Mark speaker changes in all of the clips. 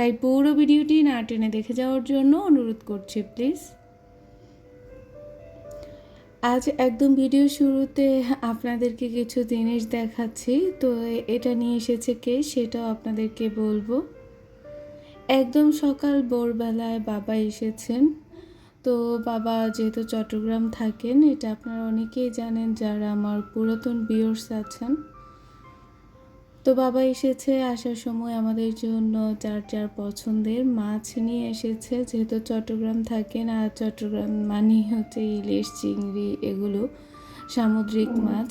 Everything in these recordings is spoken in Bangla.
Speaker 1: তাই পুরো ভিডিওটি না টেনে দেখে যাওয়ার জন্য অনুরোধ করছি, প্লিজ। আজ একদম ভিডিও শুরুতে আপনাদেরকে কিছু জিনিস দেখাচ্ছি, তো এটা নিয়ে এসেছে কে সেটাও আপনাদেরকে বলব। একদম সকাল ভোরবেলায় বাবা এসেছেন, তো বাবা যেহেতু চট্টগ্রাম থাকেন, এটা আপনারা অনেকেই জানেন যারা আমার পুরাতন বিয়র্স আছেন। তো বাবা এসেছে আসার সময় আমাদের জন্য যার যার পছন্দের মাছ নিয়ে এসেছে। যেহেতু চট্টগ্রাম থাকেন আর চট্টগ্রাম মানেই হচ্ছে ইলিশ চিংড়ি এগুলো সামুদ্রিক মাছ।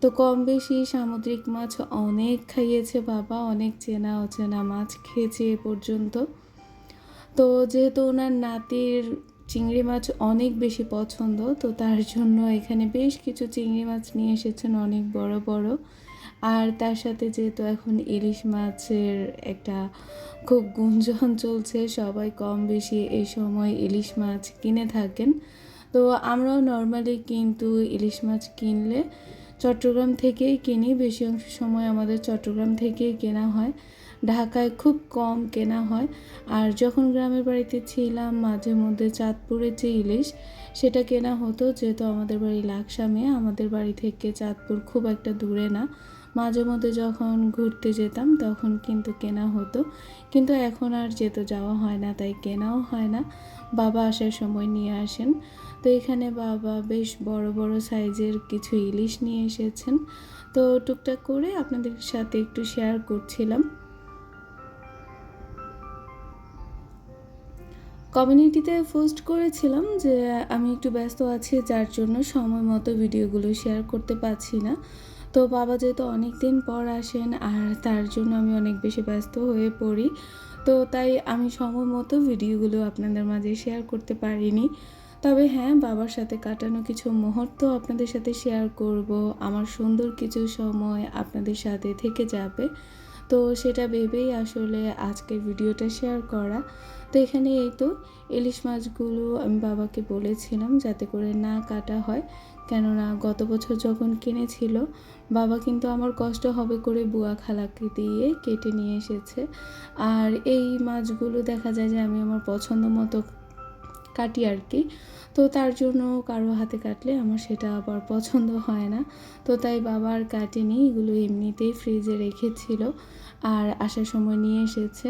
Speaker 1: তো কম বেশি সামুদ্রিক মাছ অনেক খাইয়েছে বাবা অনেক চেনা অচেনা মাছ খেয়েছে এ পর্যন্ত। তো যেহেতু ওনার নাতির চিংড়ি মাছ অনেক বেশি পছন্দ তো তার জন্য এখানে বেশ কিছু চিংড়ি মাছ নিয়ে এসেছেন অনেক বড় বড়। আর তার সাথে যেহেতু এখন ইলিশ মাছের একটা খুব গুঞ্জন চলছে, সবাই কম বেশি এই সময় ইলিশ মাছ কিনে থাকেন। তো আমরাও নর্মালি কিন্তু ইলিশ মাছ কিনলে চট্টগ্রাম থেকেই কিনি, বেশি অংশ সময় আমাদের চট্টগ্রাম থেকেই কেনা হয়। ঢাকায় খুব কম কেনা হয়। আর যখন গ্রামের বাড়িতে ছিলাম, মাঝে মধ্যে চাঁদপুরের যে ইলিশ সেটা কেনা হতো, যেহেতু আমাদের বাড়ি লাকসামে, আমাদের বাড়ি থেকে চাঁদপুর খুব একটা দূরে না। মাঝে মধ্যে যখন ঘুরতে যেতাম তখন কিন্তু কেনা হতো। কিন্তু এখন আর যেতে যাওয়া হয় না, তাই কেনাও হয় না। বাবা আসার সময় নিয়ে আসেন। তো এখানে বাবা বেশ বড় বড় সাইজের কিছু ইলিশ নিয়ে এসেছেন। তো টুকটাক করে আপনাদের সাথে একটু শেয়ার করছিলাম। কমিউনিটিতে পোস্ট করেছিলাম যে, আমি একটু ব্যস্ত আছি, যার জন্য সময় মতো ভিডিওগুলো শেয়ার করতে পারছি না। তো বাবা যেহেতু অনেক দিন পর আসেন আর তার জন্য আমি অনেক বেশি ব্যস্ত হয়ে পড়ি, তো তাই আমি সময় মতো ভিডিওগুলো আপনাদের মাঝে শেয়ার করতে পারিনি। তবে হ্যাঁ বাবার সাথে কাটানো কিছু মুহূর্ত আপনাদের সাথে শেয়ার করব, আমার সুন্দর কিছু সময় আপনাদের সাথে থেকে যাবে। তো সেটা ভেবেই আসলে আজকের ভিডিওটা শেয়ার করা। তো এখানে এই তো ইলিশ মাছগুলো আমি বাবাকে বলেছিলাম যাতে করে না কাটা হয়। কেননা গত বছর যখন কিনেছিল, বাবা কিন্তু আমার কষ্ট হবে করে বুয়া খালাকে দিয়ে কেটে নিয়ে এসেছে। আর এই মাছগুলো দেখা যায় যে আমি আমার পছন্দ মতো কাটি আর কি। তো তার জন্য কারও হাতে কাটলে আমার সেটা আবার পছন্দ হয় না। তো তাই বাবার কাটিনি, এগুলো এমনিতেই ফ্রিজে রেখেছিল আর আসার সময় নিয়ে এসেছে।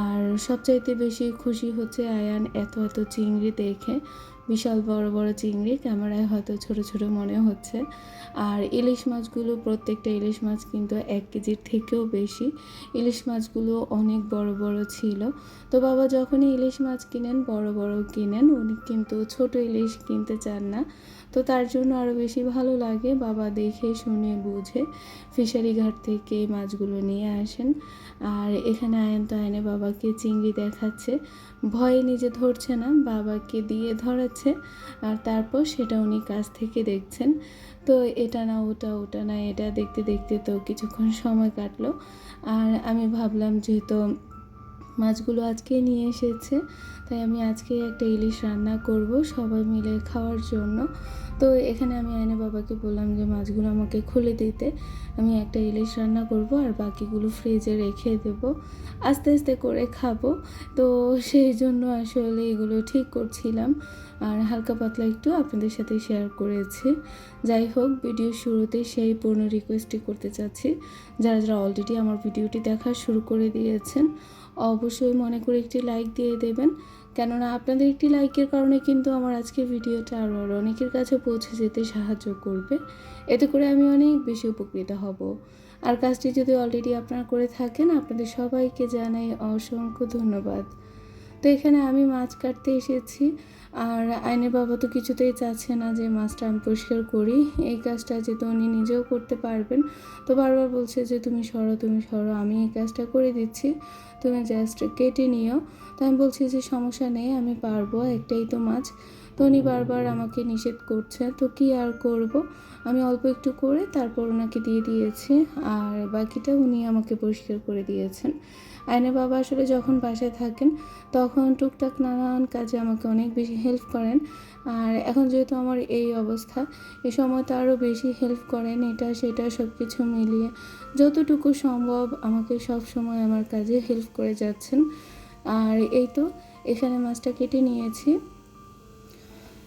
Speaker 1: আর সবচাইতে বেশি খুশি হচ্ছে আয়ান এত এত চিংড়ি দেখে। বিশাল বড় বড় চিংড়ি, ক্যামেরায় হয়তো ছোট ছোট মনে হচ্ছে। আর ইলিশ মাছগুলো, প্রত্যেকটা ইলিশ মাছ কিন্তু এক কেজির থেকেও বেশি। ইলিশ মাছগুলো অনেক বড় বড় ছিল। তো বাবা যখনই ইলিশ মাছ কিনেন, বড় বড় কিনেন, উনি কিন্তু ছোট ইলিশ কিনতে চান না। তো তার জন্য আরও বেশি ভালো লাগে বাবা দেখে, শুনে, বুঝে ফিশারি ঘাট থেকে মাছগুলো নিয়ে আসেন। আর এখানে আয়ন তো আয়নে বাবাকে চিংড়ি দেখাচ্ছে। ভয়ে নিজে ধরছে না, বাবাকে দিয়ে ধরাচ্ছে। আর তারপর সেটা উনি কাছ থেকে দেখছেন। তো এটা না, ওটা ওটা না, এটা দেখতে দেখতে তো কিছুক্ষণ সময় কাটলো। আর আমি ভাবলাম যেহেতু মাছগুলো আজকে নিয়ে এসেছে, তাই আমি আজকে একটা ইলিশ রান্না করব সবাই মিলে খাওয়ার জন্য। তো এখানে আমি আয়না বাবাকে বললাম যে, মাছগুলো আমাকে খুলে দিতে। আমি একটা ইলিশ রান্না করব আর বাকিগুলো ফ্রিজে রেখে দেব। আস্তে আস্তে করে খাব। তো সেই জন্য আসলে এগুলো ঠিক করছিলাম। আর হালকা পাতলা একটু আপনাদের সাথে শেয়ার করেছি। যাই হোক ভিডিও শুরুতে সেই পূর্ণ রিকোয়েস্টই করতে চাচ্ছি। যারা যারা অলরেডি আমার ভিডিওটি দেখা শুরু করে দিয়েছেন, অবশ্যই মনে করে একটি লাইক দিয়ে দেবেন। কেননা আপনাদের একটি লাইকের কারণে কিন্তু আমার আজকের ভিডিওটা আরও অনেকের কাছে পৌঁছে যেতে সাহায্য করবে। এতে করে আমি অনেক বেশি উপকৃত হব। আর কাজটি যদি অলরেডি আপনারা করে থাকেন, আপনাদের সবাইকে জানাই অসংখ্য ধন্যবাদ। তো এখানে আমি মাছ কাটতে এসেছি। আর আইনের বাবা তো কিছুতেই চাচ্ছে না যে মাছটা আমি পরিষ্কার করি। এই কাজটা যেহেতু উনি নিজেও করতে পারবেন। তো বারবার বলছে যে, তুমি সরো তুমি সরো, আমি এই কাজটা করে দিচ্ছি। তুমি জাস্ট কেটে নিও। তো আমি বলছি যে, সমস্যা নেই, আমি পারব, একটাই তো মাছ। তো উনি বারবার আমাকে নিষেধ করছে, তো কি আর করব? আমি অল্প একটু করে তারপর ওনাকে দিয়ে দিয়েছি, আর বাকিটা উনি আমাকে পরিষ্কার করে দিয়েছেন। আইনের বাবা আসলে যখন বাসায় থাকেন, তখন টুকটাক নানান কাজে আমাকে অনেক বেশি হেল্প করেন। আর এখন যেহেতু আমার এই অবস্থা এই সময় তো আরও বেশি হেল্প করেন, এটা সেটা সব কিছু মিলিয়ে। যতটুকু সম্ভব আমাকে সব সময় আমার কাজে হেল্প করে যাচ্ছেন। আর এই তো, এখানে মাছটা কেটে নিয়েছি।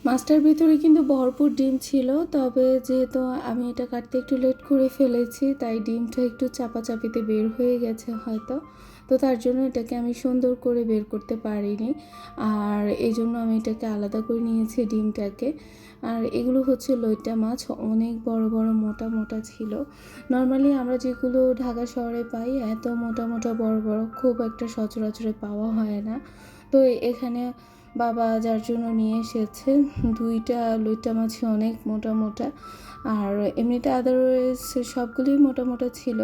Speaker 1: মাছটার ভিতরে কিন্তু ভরপুর ডিম ছিল, তবে যেহেতু আমি এটা কাটতে একটু লেট করে ফেলেছি, তাই ডিমটা একটু চাপাচাপিতে বের হয়ে গেছে হয়তো। তো তার জন্য এটাকে আমি সুন্দর করে বের করতে পারিনি। আর এই জন্য আমি এটাকে আলাদা করে নিয়েছি ডিমটাকে। আর এগুলো হচ্ছে লইটা মাছ, অনেক বড় বড় মোটা মোটা ছিল। নর্মালি আমরা যেগুলো ঢাকা শহরে পাই, এত মোটা মোটা বড় বড় খুব একটা সচরাচরে পাওয়া হয় না। তো এখানে বাবা যার জন্য নিয়ে এসেছে, দুইটা লইটা মাছই অনেক মোটা মোটা। আর এমনিতে আদারওয়াইজ সবগুলোই মোটা মোটা ছিল।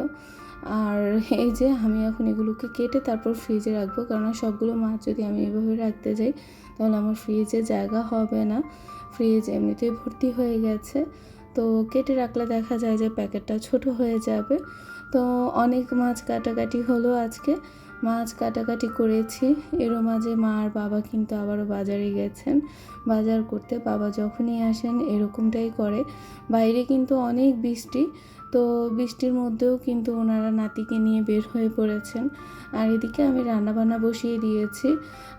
Speaker 1: আর এই যে আমি এখন এগুলোকে কেটে তারপর ফ্রিজে রাখব। কারণ সবগুলো মাছ যদি আমি এভাবে রাখতে যাই, তাহলে আমার ফ্রিজে জায়গা হবে না। ফ্রিজ এমনিতেই ভর্তি হয়ে গেছে। তো কেটে রাখলে দেখা যায় যে প্যাকেটটা ছোট হয়ে যাবে। তো অনেক মাছ কাটাকাটি হলো আজকে। মাছ কাটাকাটি করেছি। এরও মাঝে মা আর বাবা কিন্তু আবারও বাজারে গেছেন। বাজার করতে বাবা যখনই আসেন এরকমটাই করে। বাইরে কিন্তু অনেক বৃষ্টি, তো বৃষ্টির মধ্যেও কিন্তু ওনারা নাতিকে নিয়ে বের হয়ে পড়েছেন। আর এদিকে আমি রান্নাবান্না বসিয়ে দিয়েছি।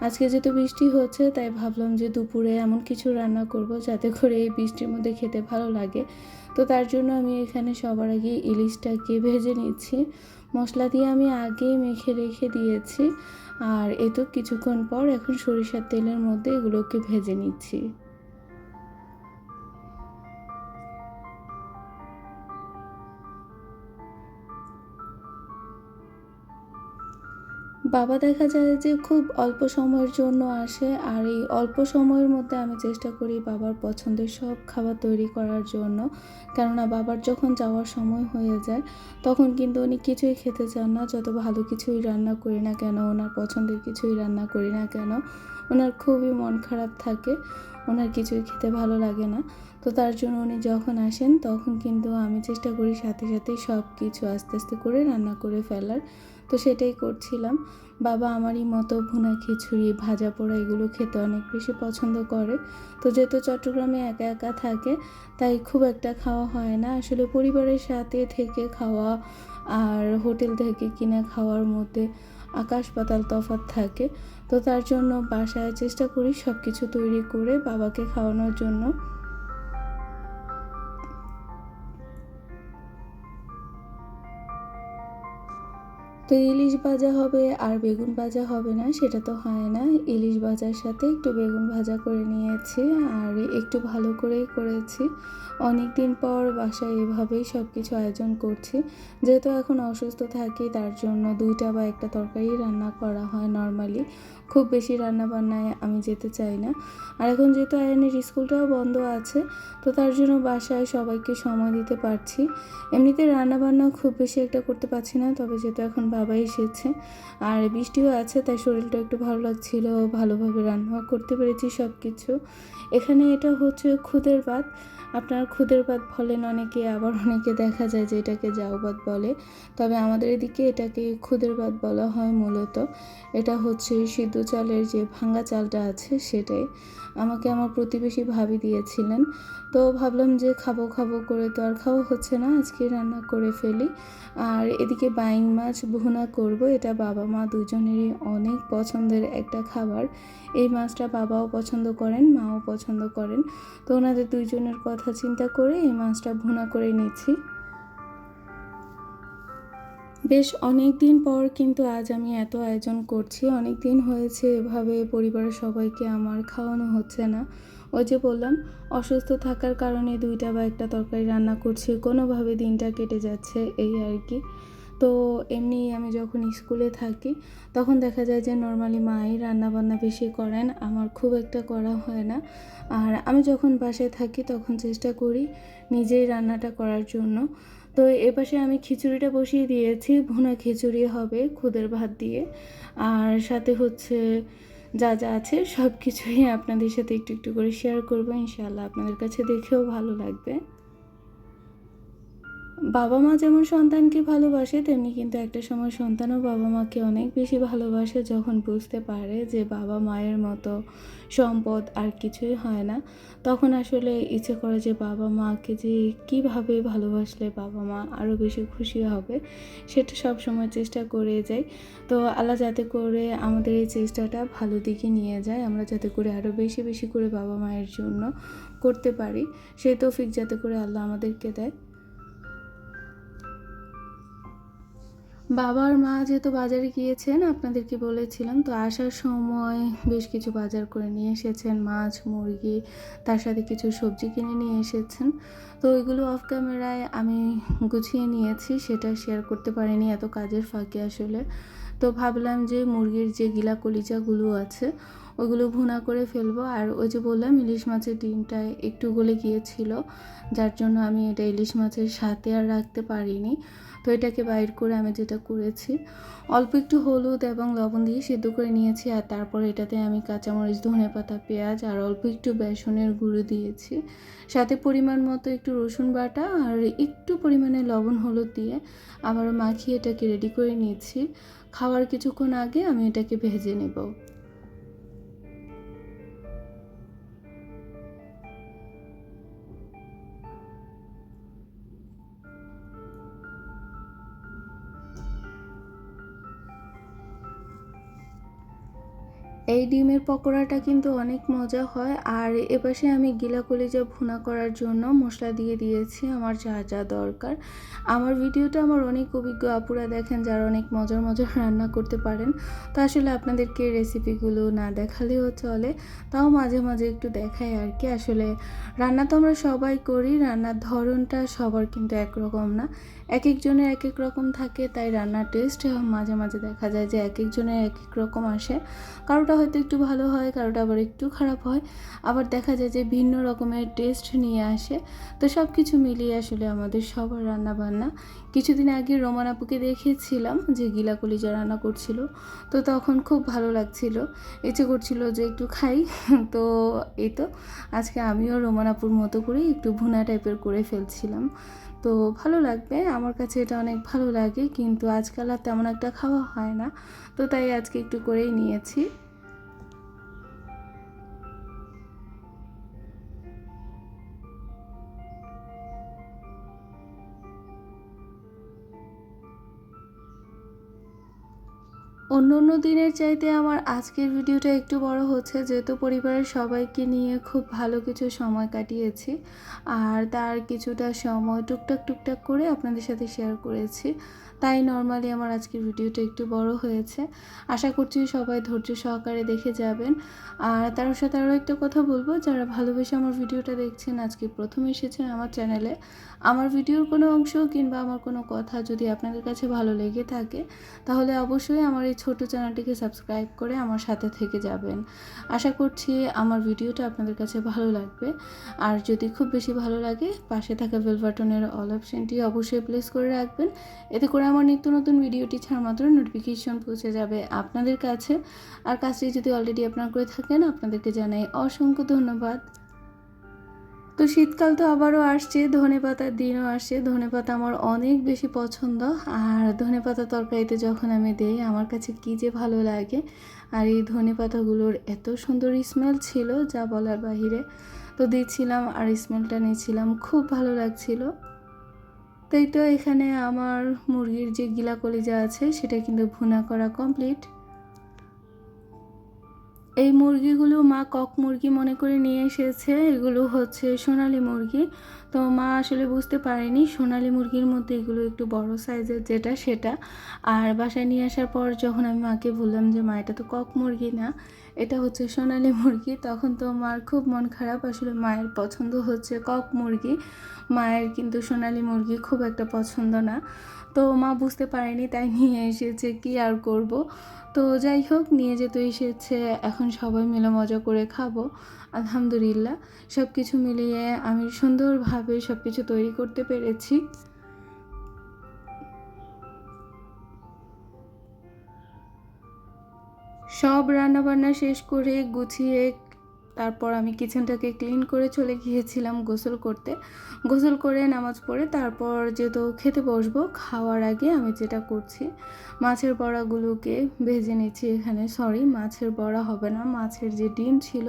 Speaker 1: আজকে যেহেতু বৃষ্টি হচ্ছে, তাই ভাবলাম যে দুপুরে এমন কিছু রান্না করব যাতে করে এই বৃষ্টির মধ্যে খেতে ভালো লাগে। তো তার জন্য আমি এখানে সবার আগে ইলিশটাকে ভেজে নিচ্ছি। মশলা দিয়ে আমি আগে মেখে রেখে দিয়েছি। আর এ তো কিছুক্ষণ পর এখন সরিষার তেলের মধ্যে এগুলোকে ভেজে নিচ্ছি। বাবা দেখা যায় যে খুব অল্প সময়ের জন্য আসে আর এই অল্প সময়ের মধ্যে আমি চেষ্টা করি বাবার পছন্দের সব খাবার তৈরি করার জন্য। কেননা বাবার যখন যাওয়ার সময় হয়ে যায়, তখন কিন্তু উনি কিছুই খেতে চান না, যত ভালো কিছুই রান্না করি না কেন, ওনার পছন্দের কিছুই রান্না করি না কেন, ওনার খুবই মন খারাপ থাকে, ওনার কিছুই খেতে ভালো লাগে না। তো তার জন্য উনি যখন আসেন, তখন কিন্তু আমি চেষ্টা করি সাথে সাথে সব কিছু আস্তে আস্তে করে রান্না করে ফেলার। তো সেটাই করছিলাম। বাবা আমারই মতো ভুনা খিচুড়ি, ভাজা পোড়া এগুলো খেতে অনেক বেশি পছন্দ করে। তো যেহেতু চট্টগ্রামে একা একা থাকে, তাই খুব একটা খাওয়া হয় না। আসলে পরিবারের সাথে থেকে খাওয়া আর হোটেল থেকে কিনে খাওয়ার মধ্যে আকাশ পাতাল তফাত থাকে। তো তার জন্য বাসায় চেষ্টা করি সব কিছু তৈরি করে বাবাকে খাওয়ানোর জন্য। তো ইলিশ ভাজা হবে আর বেগুন ভাজা হবে না, সেটা তো হয় না। ইলিশ ভাজার সাথে একটু বেগুন ভাজা করে নিয়েছি আর একটু ভালো করেই করেছি। অনেক দিন পর বাসায় এভাবেই সব কিছু আয়োজন করছি। যেহেতু এখন অসুস্থ থাকি, তার জন্য দুইটা বা একটা তরকারি রান্না করা হয় নর্মালি খুব বেশি রান্না বান্নায় আমি যেতে চাই না। আর এখন যেহেতু আয়নের স্কুলটাও বন্ধ আছে, তো তার জন্য বাসায় সবাইকে সময় দিতে পারছি। এমনিতে রান্না বান্না খুব বেশি একটা করতে পারছি না, তবে যেহেতু এখন বাবা এসেছে। আর বৃষ্টিও আছে, তাই শরীরটা একটু ভালো লাগছিল। ভালোভাবে রান্না করতে পেরেছি সব কিছু এখানে এটা হচ্ছে খুদের ভাত। আপনার খুদের ভাত বলেন, অনেকে আবার অনেকে দেখা যায় যে এটাকে জাউবাত বলে। তবে আমাদের এদিকে এটাকে খুদের ভাত বলা হয় মূলত। এটা হচ্ছে সিদ্ধ চালের যে ভাঙ্গা চালটা আছে সেটাই। আমাকে আমার প্রতিবেশী ভাবি দিয়েছিলেন। তো ভাবলাম যে খাব খাব করে তো আর খাওয়া হচ্ছে না, আজকে রান্না করে ফেলি। আর এদিকে বাইং মাছ ভুনা করব, এটা বাবা মা দুজনেরই অনেক পছন্দের একটা খাবার। এই মাছটা বাবাও পছন্দ করেন, মাও পছন্দ করেন। তো ওনাদের দুইজনের কথা চিন্তা করে এই মাছটা ভুনা করে নিচ্ছি। বেশ অনেক দিন পর কিন্তু আজ আমি এত আয়োজন করছি। অনেক দিন হয়েছে এভাবে পরিবারের সবাইকে আমার খাওয়ানো হচ্ছে না। ওই যে বললাম, অসুস্থ থাকার কারণে দুইটা বা একটা তরকারি রান্না করছি, কোনোভাবে দিনটা কেটে যাচ্ছে এই আর কি। তো এমনি আমি যখন স্কুলে থাকি, তখন দেখা যায় যে নর্মালি মাই রান্নাবান্না বেশি করেন, আমার খুব একটা করা হয় না। আর আমি যখন বাসায় থাকি, তখন চেষ্টা করি নিজেই রান্নাটা করার জন্য। তো এপাশে আমি খিচুড়িটা বসিয়ে দিয়েছি, ভুনা খিচুড়ি হবে খুদের ভাত দিয়ে। আর সাথে হচ্ছে যা যা আছে সব কিছুই আপনাদের সাথে একটু একটু করে শেয়ার করব, ইনশাআল্লাহ আপনাদের কাছে দেখেও ভালো লাগবে। বাবা মা যেমন সন্তানকে ভালোবাসে, তেমনি কিন্তু একটা সময় সন্তানও বাবা মাকে অনেক বেশি ভালোবাসে যখন বুঝতে পারে যে বাবা মায়ের মতো সম্পদ আর কিছুই হয় না। তখন আসলে ইচ্ছে করে যে বাবা মাকে যে কীভাবে ভালোবাসলে বাবা মা আরও বেশি খুশি হবে, সেটা সব সময় চেষ্টা করে যাই। তো আল্লাহ যাতে করে আমাদের এই চেষ্টাটা ভালো দিকে নিয়ে যায়, আমরা যাতে করে আরও বেশি বেশি করে বাবা মায়ের জন্য করতে পারি, সেই তৌফিক যাতে করে আল্লাহ আমাদেরকে দেয়। বাবার মা যেহেতু বাজারে গিয়েছেন, আপনাদেরকে বলেছিলাম, তো আসার সময় বেশ কিছু বাজার করে নিয়ে এসেছেন, মাছ, মুরগি, তার সাথে কিছু সবজি কিনে নিয়ে এসেছেন। তো ওইগুলো অফ ক্যামেরায় আমি গুছিয়ে নিয়েছি, সেটা শেয়ার করতে পারিনি, এত কাজের ফাঁকে আসলে। তো ভাবলাম যে মুরগির যে গিলা কলিজাগুলো আছে, ওগুলো ভুনা করে ফেলব। আর ওই যে বললাম, ইলিশ মাছের ডিমটা একটু গলে গিয়েছিল, যার জন্য আমি এটা ইলিশ মাছের সাথে আর রাখতে পারিনি। তো এটাকে বাইর করে আমি যেটা করেছি, অল্প একটু হলুদ এবং লবণ দিয়ে সিদ্ধ করে নিয়েছি আর তারপর এটাতে আমি কাঁচামরিচ ধনে পাতা পেঁয়াজ আর অল্প একটু বেসনের গুঁড়ো দিয়েছি। সাথে পরিমাণ মতো একটু রসুন বাটা আর একটু পরিমাণে লবণ, হলুদ দিয়ে আবারও মাখিয়ে এটাকে রেডি করে নিয়েছি। খাওয়ার কিছুক্ষণ আগে আমি এটাকে ভেজে নেব। এই ডিমের পকোড়াটা কিন্তু অনেক মজা হয়। আর এপাশে আমি গিলা কলিজা ভুনা করার জন্য মশলা দিয়ে দিয়েছি, আমার যা যা দরকার। আমার ভিডিওটা আমার অনেক অভিজ্ঞ আপুরা দেখেন যারা অনেক মজার মজার রান্না করতে পারেন। তো আসলে আপনাদেরকে রেসিপিগুলো না দেখালেও চলে, তাও মাঝে মাঝে একটু দেখাই আর কি। আসলে রান্না তো আমরা সবাই করি, রান্নার ধরনটা সবার কিন্তু একরকম না। এক একজনের এক এক রকম থাকে, তাই রান্নার টেস্ট মাঝে মাঝে দেখা যায় যে এক একজনের এক এক রকম আসে। কারোটা হয়তো একটু ভালো হয়, কারোটা আবার একটু খারাপ হয়। আবার দেখা যায় যে ভিন্ন রকমের টেস্ট নিয়ে আসে। তো সব কিছু মিলিয়ে আসলে আমাদের সবার রান্না বান্না কিছুদিন আগে রোমান আপুকে দেখেছিলাম যে গিলা কলিজা রান্না করছিল। তো তখন খুব ভালো লাগছিল। ইচ্ছে করছিল যে একটু খাই। তো এই তো, আজকে আমিও রোমান আপুর মতো করে একটু ভুনা টাইপের করে ফেলছিলাম। তো ভালো লাগবে, আমার কাছে এটা অনেক ভালো লাগে, কিন্তু আজকাল আর তেমন একটা খাওয়া হয় না। তো তাই আজকে একটু করেই নিয়েছি। অন্য অন্য দিনের চাইতে আমার আজকের ভিডিওটা একটু বড় হচ্ছে, যেহেতু পরিবারের সবাইকে নিয়ে খুব ভালো কিছু সময় কাটিয়েছি আর তার কিছুটা সময় টুকটাক টুকটাক করে আপনাদের সাথে শেয়ার করেছি। তাই নর্মালি আমার আজকের ভিডিওটা একটু বড় হয়েছে। আশা করছি সবাই ধৈর্য সহকারে দেখে যাবেন। আর তার সাথে আরও একটা কথা বলব, যারা ভালোবেসে আমার ভিডিওটা দেখছেন, আজকে প্রথম এসেছেন আমার চ্যানেলে আমার ভিডিওর কোনো অংশ কিংবা আমার কোনো কথা যদি আপনাদের কাছে ভালো লেগে থাকে, তাহলে অবশ্যই আমার এই ছোট চ্যানেলটিকে সাবস্ক্রাইব করে আমার সাথে থেকে যাবেন। আশা করছি আমার ভিডিওটা আপনাদের কাছে ভালো লাগবে। আর যদি খুব বেশি ভালো লাগে, পাশে থাকা বেল বাটনের অল অপশনটি অবশ্যই প্লেস করে রাখবেন। এতে করে আমার নিত্য নতুন ভিডিওটি ছাড়া মাত্র নোটিফিকেশন পৌঁছে যাবে আপনাদের কাছে। আর কাজটি যদি অলরেডি আপনার করে থাকেন, আপনাদেরকে জানাই অসংখ্য ধন্যবাদ। তো শীতকাল তো আবারও আসছে, ধনে পাতার দিনও আসছে। ধনে পাতা আমার অনেক বেশি পছন্দ। আর ধনে পাতা তরকারিতে যখন আমি দেই, আমার কাছে কী যে ভালো লাগে। আর এই ধনে পাতাগুলোর এত সুন্দর স্মেল ছিল, যা বলার বাহিরে। তো দিচ্ছিলাম আর স্মেলটা নিয়েছিলাম খুব ভালো লাগছিল। তাই তো এখানে আমার মুরগির যে গিলা কলিজা আছে, সেটা কিন্তু ভুনা করা কমপ্লিট এই মুরগিগুলো মা কক মুরগি মনে করে নিয়ে এসেছে, এগুলো হচ্ছে সোনালি মুরগি। তো মা আসলে বুঝতে পারেনি সোনালি মুরগির মধ্যে এগুলো একটু বড় সাইজের যেটা সেটা। আর বাসায় নিয়ে আসার পর যখন আমি মাকে বললাম যে, মা, এটা তো কক মুরগি না, এটা হচ্ছে সোনালি মুরগি, তখন তো মার খুব মন খারাপ। আসলে মায়ের পছন্দ হচ্ছে কক মুরগি। মায়ের কিন্তু সোনালি মুরগি খুব একটা পছন্দ না। তো মা বুঝতে পারেনি, তাই নিয়ে এসেছে কি আর করব। তো যাই হোক, নিয়ে যেতে এসেছে, এখন সবাই মিলে মজা করে খাব, আলহামদুলিল্লাহ। সব কিছু মিলিয়ে আমি সুন্দরভাবে সব কিছু তৈরি করতে পেরেছি। সব রান্নাবান্না শেষ করে গুছিয়ে তারপর আমি কিচেনটাকে ক্লিন করে চলে গিয়েছিলাম গোসল করতে। গোসল করে নামাজ পড়ে তারপর যেহেতু খেতে বসবো, খাওয়ার আগে আমি যেটা করছি, মাছের বড়াগুলোকে ভেজে নিচ্ছি এখানে। সরি মাছের বড়া হবে না। মাছের যে ডিম ছিল,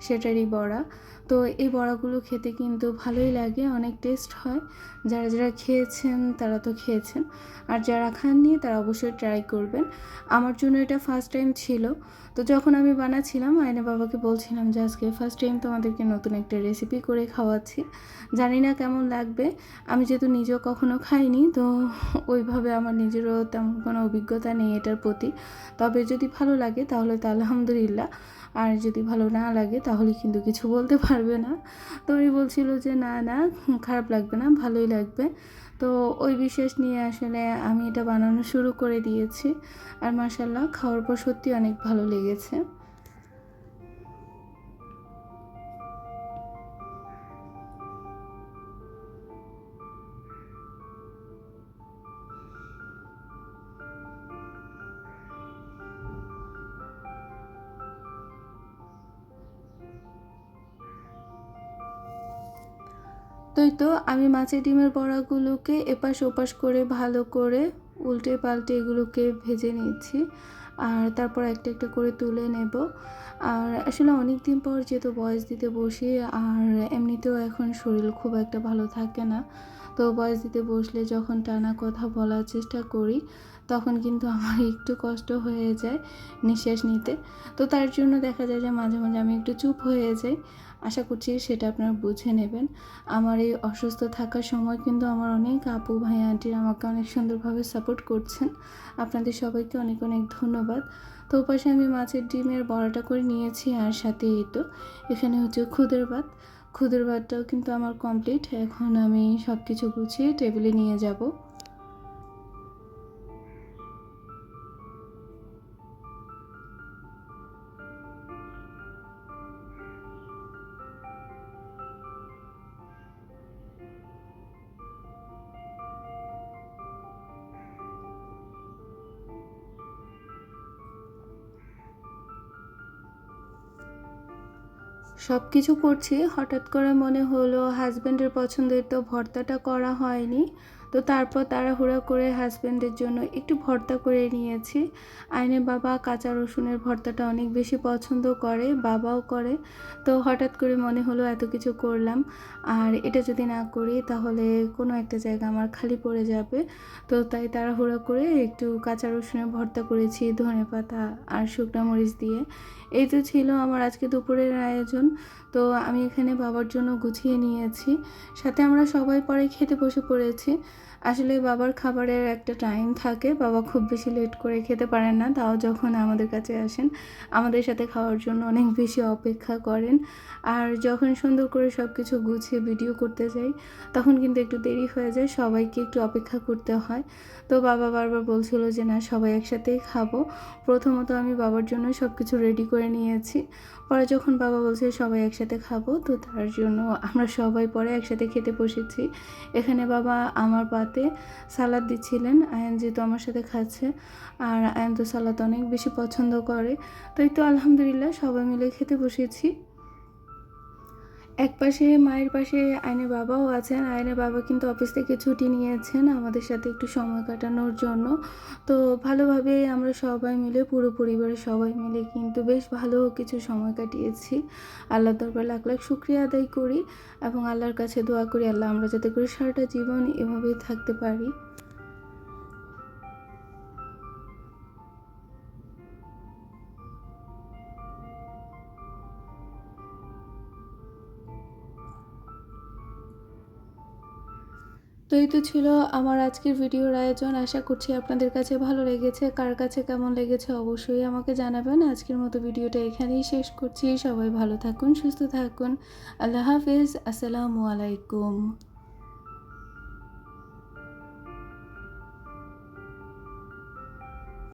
Speaker 1: সেটারই বড়া। তো এই বড়াগুলো খেতে কিন্তু ভালোই লাগে, অনেক টেস্ট হয়। যারা যারা খেয়েছেন তারা তো খেয়েছেন। আর যারা খাননি তারা অবশ্যই ট্রাই করবেন। আমার জন্য এটা ফার্স্ট টাইম ছিল। তো যখন আমি বানাচ্ছিলাম, আয়না বাবাকে বলছিলাম যে আজকে ফার্স্ট টাইম তোমাদেরকে নতুন একটা রেসিপি করে খাওয়াচ্ছি। জানি না কেমন লাগবে। আমি যেহেতু নিজেও কখনো খাইনি, তো ওইভাবে আমার নিজেরও তেমন কোনো অভিজ্ঞতা নেই এটার প্রতি। তবে যদি ভালো লাগে তাহলে তো আলহামদুলিল্লাহ। আর যদি ভালো না লাগে তাহলে কিন্তু কিছু বলতে পারবে না। তো উনি বলছিল যে, না না, খারাপ লাগবে না, ভালোই লাগবে। তো ওই বিশ্বাস নিয়ে আসলে আমি এটা বানানো শুরু করে দিয়েছি। আর মার্শাল্লাহ খাওয়ার পর সত্যি অনেক ভালো লেগেছে। তো আমি মাছের ডিমের বড়াগুলোকে এপাশ ওপাশ করে ভালো করে উল্টে পাল্টে এগুলোকে ভেজে নিচ্ছি আর তারপর একটা একটা করে তুলে নেব। আর আসলে অনেক দিন পর যেহেতু বয়স দিতে বসি, আর এমনিতেও এখন শরীর খুব একটা ভালো থাকে না, তো বয়স দিতে বসলে যখন টানা কথা বলার চেষ্টা করি, তখন কিন্তু আমার একটু কষ্ট হয়ে যায় নিঃশ্বাস নিতে। তো তার জন্য দেখা যায় যে মাঝে মাঝে আমি একটু চুপ হয়ে যাই। আশা করছি সেটা আপনারা বুঝে নেবেন। আমার এই অসুস্থ থাকার সময় কিন্তু আমার অনেক আপু, ভাই, আন্টির আমাকে অনেক সুন্দরভাবে সাপোর্ট করছেন। আপনাদের সবাইকে অনেক অনেক ধন্যবাদ। তো পাশে আমি মাছের ডিমের বড়াটা করে নিয়েছি আর সাথে এই তো, এখানে হচ্ছে খুদের ভাত। খুদের ভাতটাও কিন্তু আমার কমপ্লিট এখন আমি সব কিছু গুছিয়ে টেবিলে নিয়ে যাব। সব কিছু করছি, হঠাৎ করে মনে হলো হাজব্যান্ডের পছন্দের তো ভর্তাটা করা হয়নি। তো তারপর তাড়াহুড়া করে হাজব্যান্ডের জন্য একটু ভর্তা করে নিয়েছি। আইনের বাবা কাঁচা রসুনের ভর্তাটা অনেক বেশি পছন্দ করে, বাবাও করে। তো হঠাৎ করে মনে হলো এত কিছু করলাম। আর এটা যদি না করি তাহলে কোনো একটা জায়গা আমার খালি পড়ে যাবে। তো তাই তাড়াহুড়া করে একটু কাঁচা রসুনের ভর্তা করেছি ধনে পাতা আর শুকনো মরিচ দিয়ে। এই তো ছিল আমার আজকে দুপুরের আয়োজন। তো আমি এখানে বাবার জন্য গুছিয়ে নিয়েছি। সাথে আমরা সবাই পরে খেতে বসে পড়েছি। আসলে বাবার খাবারের একটা টাইম থাকে। বাবা খুব বেশি লেট করে খেতে পারেন না। তাও যখন আমাদের কাছে আসেন, আমাদের সাথে খাওয়ার জন্য অনেক বেশি অপেক্ষা করেন। আর যখন সুন্দর করে সব কিছু গুছিয়ে ভিডিও করতে যাই, তখন কিন্তু একটু দেরি হয়ে যায়। সবাইকে একটু অপেক্ষা করতে হয়। তো বাবা বারবার বলছিল যে, না, সবাই একসাথেই খাব। প্রথমত আমি বাবার জন্য সব কিছু রেডি করে নিয়েছি। পরে যখন বাবা বলছে সবাই একসাথে খাব, তো তার জন্য আমরা সবাই পরে একসাথে খেতে বসেছি। এখানে বাবা আমার পাতে সালাদ দিচ্ছিলেন। আয়ন যেহেতু আমার সাথে খাচ্ছে, আর আয়ন তো সালাদ অনেক বেশি পছন্দ করে। তো এই তো আলহামদুলিল্লাহ সবাই মিলে খেতে বসেছি। এক পাশে মায়ের পাশে আয়নের বাবাও আছেন। আয়নের বাবা কিন্তু অফিস থেকে ছুটি নিয়েছেন আমাদের সাথে একটু সময় কাটানোর জন্য। তো ভালোভাবে আমরা সবাই মিলে, পুরো পরিবারের সবাই মিলে কিন্তু বেশ ভালো কিছু সময় কাটিয়েছি। আল্লাহ দরবার লাখ লাখ শুক্রিয়া আদায় করি এবং আল্লাহর কাছে দোয়া করি, আল্লাহ আমরা যাতে করে সারাটা জীবন এভাবেই থাকতে পারি। তো এই তো ছিল আমার আজকের ভিডিওর আয়োজন। আশা করছি আপনাদের কাছে ভালো লেগেছে। কার কাছে কেমন লেগেছে অবশ্যই আমাকে জানাবেন। আজকের মতো ভিডিওটা এখানেই শেষ করছি। সবাই ভালো থাকুন, সুস্থ থাকুন। আল্লাহ হাফিজ। আসসালামু আলাইকুম।